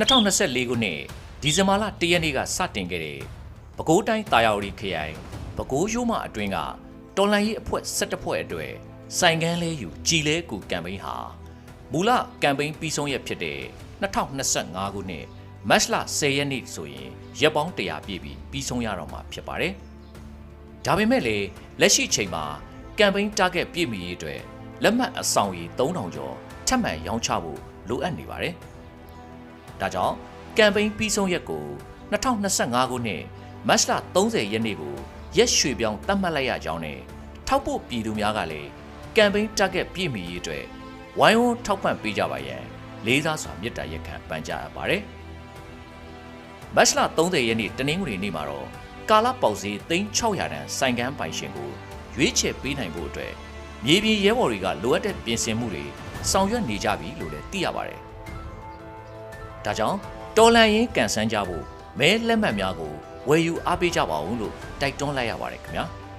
2024ခုနှစ်ဒီဇင်ဘာလ1ရက်နေ့ကစတင်ခဲ့တဲ့ပဲခူးတိုင်းတာယာဝတီခရိုင်ပဲခူးရိုးမအတွင်းကတော်လန်ရေးအဖွဲ့17ဖွဲ့အတွက်စိုင်ကန်းလဲယူကြည်လဲကူကမ်ပိန်းဟာမူလကမ်ပိန်းပြီးဆုံးရက်ဖြစ်တဲ့2025ခုနှစ်မတ်လ10ရက်နေ့ဆိုရင်ရက်ပေါင်း100ပြည့်ပြီးပြီးဆုံးရတော့မှာဖြစ်ပါတယ်။ဒါပေမဲ့လေလက်ရှိချိန်မှာကမ်ပိန်း target ပြည့်မီရေးအတွက်လက်မှတ်အဆောင်ရီ3000ကျော်ထပ်မံရောင်းချဖို့လိုအပ်နေပါတယ်။ ဒါကြောင့်ကမ်ပိန်းပြီးဆုံးရက်ကို2025ခုနှစ်မတ်လ30ရက်နေ့ကိုရက်ရွှေပြောင်းသတ်မှတ်လိုက်ရကြောင်းနဲ့ထောက်ဖို့ပြည်သူများကလည်းကမ်ပိန်း target ပြည့်မီရေးအတွက်ဝိုင်းဝန်းထောက်ပံ့ပေးကြပါရန်လေးစားစွာမေတ္တာရက်ခံပန်ကြားအပ်ပါတယ်။မတ်လ30ရက်နေ့တနင်္ဂနွေနေ့မှာတော့ကာလပေါက်ဈေး3600တန်စိုင်ကန်းပိုင်ရှင်ကိုရွေးချယ်ပေးနိုင်ဖို့အတွက်မြေပြင်ရဲဘော်တွေကလိုအပ်တဲ့ပြင်ဆင်မှုတွေဆောင်ရွက်နေကြပြီလို့လည်းသိရပါတယ်။ ဒါကြောင့်တော်လန်ရင်ကန်ဆန်းကြဖို့မဲလက်မှတ်များကိုဝယ်ယူအားပေးကြပါဦးလို့တိုက်တွန်းလိုက်ရပါတယ်ခင်ဗျာ။